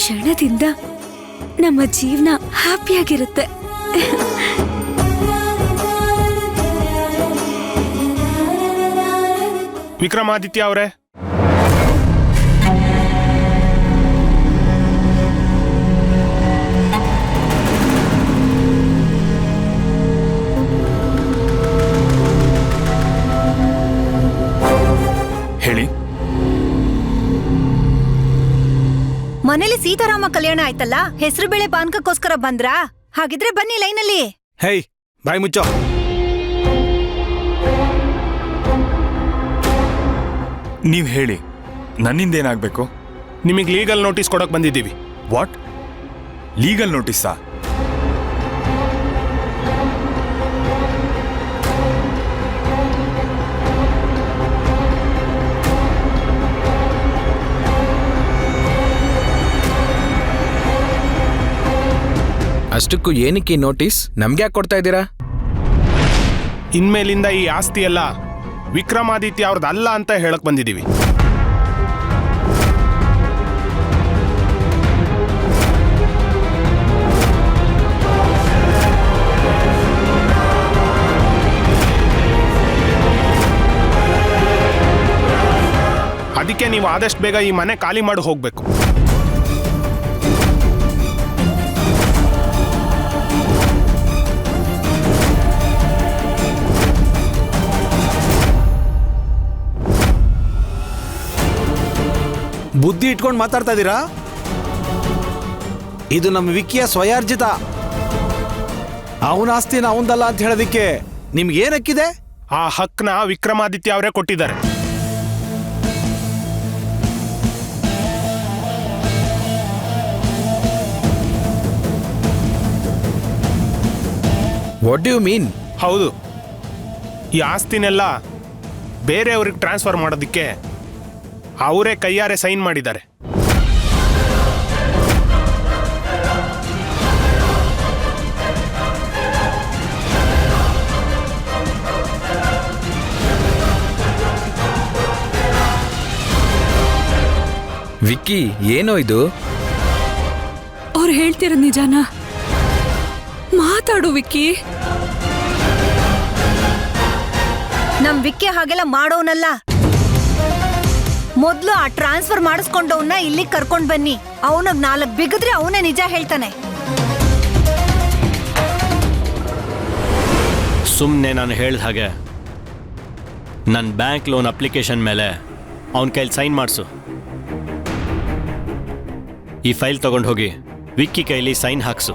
ಕ್ಷಣದಿಂದ ನಮ್ಮ ಜೀವನ ಹ್ಯಾಪಿಯಾಗಿರುತ್ತೆ. ವಿಕ್ರಮಾದಿತ್ಯ ಅವರೇ. ಹೇಳಿ. ಮನೇಲಿ ಸೀತಾರಾಮ ಕಲ್ಯಾಣ ಆಯ್ತಲ್ಲ? ಹೆಸರು ಬೇಳೆ ಪಾನಕಕ್ಕೋಸ್ಕರ ಬಂದ್ರಾ? ಹಾಗಿದ್ರೆ ಬನ್ನಿ ಲೈನಲ್ಲಿ. ಹೇಯ್ ಬಾಯ್ ಮುಚ್ಚೋ. ನೀವ್ ಹೇಳಿ ನನ್ನಿಂದ ಏನಾಗ್ಬೇಕು ನಿಮಗೆ ಲೀಗಲ್ ನೋಟಿಸ್ ಕೊಡಕ್ ಬಂದಿದ್ದೀವಿ. ವಾಟ್ ಲೀಗಲ್ ನೋಟಿಸಾ ಅಷ್ಟಕ್ಕೂ ಏನಕ್ಕೆ ನೋಟಿಸ್? ನಮ್ಗೆ ಯಾಕೆ ಕೊಡ್ತಾ ಇದ್ದೀರಾ? ಇನ್ಮೇಲಿಂದ ಈ ಆಸ್ತಿ ಎಲ್ಲ ವಿಕ್ರಮಾದಿತ್ಯ ಅವ್ರದ್ದು ಅಲ್ಲ ಅಂತ ಹೇಳಕ್ ಬಂದಿದ್ದೀವಿ ಅದಕ್ಕೆ ನೀವು ಆದಷ್ಟು ಬೇಗ ಈ ಮನೆ ಖಾಲಿ ಮಾಡಿ ಹೋಗ್ಬೇಕು. ಬುದ್ಧಿ ಇಟ್ಕೊಂಡು ಮಾತಾಡ್ತಾ ಇದ್ದೀರಾ ಇದು ನಮ್ಮ ವಿಕಿಯ ಸ್ವಯಾರ್ಜಿತ. ಅವನ ಆಸ್ತಿನ ಅವನದಲ್ಲ ಅಂತ ಹೇಳೋದಿಕ್ಕೆ ನಿಮ್ಗೆ ಏನಕ್ಕಿದೆ? ಆ ಹಕ್ನ ವಿಕ್ರಮಾದಿತ್ಯ ಅವರೇ ಕೊಟ್ಟಿದ್ದಾರೆ. ವಾಟ್ ಯು ಮೀನ್ ಹೌದು. ಈ ಆಸ್ತಿನೆಲ್ಲ ಬೇರೆಯವ್ರಿಗೆ ಟ್ರಾನ್ಸ್ಫರ್ ಮಾಡೋದಕ್ಕೆ ಅವರೇ ಕೈಯಾರೆ ಸೈನ್ ಮಾಡಿದ್ದಾರೆ. ವಿಕ್ಕಿ ಏನೋ ಇದು? ಅವ್ರು ಹೇಳ್ತಿರೋ ನಿಜಾನ? ಮಾತಾಡು ವಿಕ್ಕಿ. ನಮ್ ವಿಕ್ಕಿ ಹಾಗೆಲ್ಲ ಮಾಡೋನಲ್ಲ. ಮೊದ್ಲು ಆ ಟ್ರಾನ್ಸ್ಫರ್ ಮಾಡಿಸ್ಕೊಂಡವನ್ನ ಇಲ್ಲಿ ಕರ್ಕೊಂಡ್ ಬನ್ನಿ. ಅವನಿಗ್ ನಾಲ್ಕು ಬಿಗಿದ್ರೆ ಅವನೇ ನಿಜ ಹೇಳ್ತಾನೆ. ಸುಮ್ಮನೆ ನಾನು ಹೇಳ್ದ ಹಾಗೆ. ನನ್ನ ಬ್ಯಾಂಕ್ ಲೋನ್ ಅಪ್ಲಿಕೇಶನ್ ಮೇಲೆ ಅವನ ಕೈಲಿ ಸೈನ್ ಮಾಡಿಸು. ಈ ಫೈಲ್ ತಗೊಂಡು ಹೋಗಿ ವಿಕ್ಕಿ ಕೈಲಿ ಸೈನ್ ಹಾಕ್ಸು.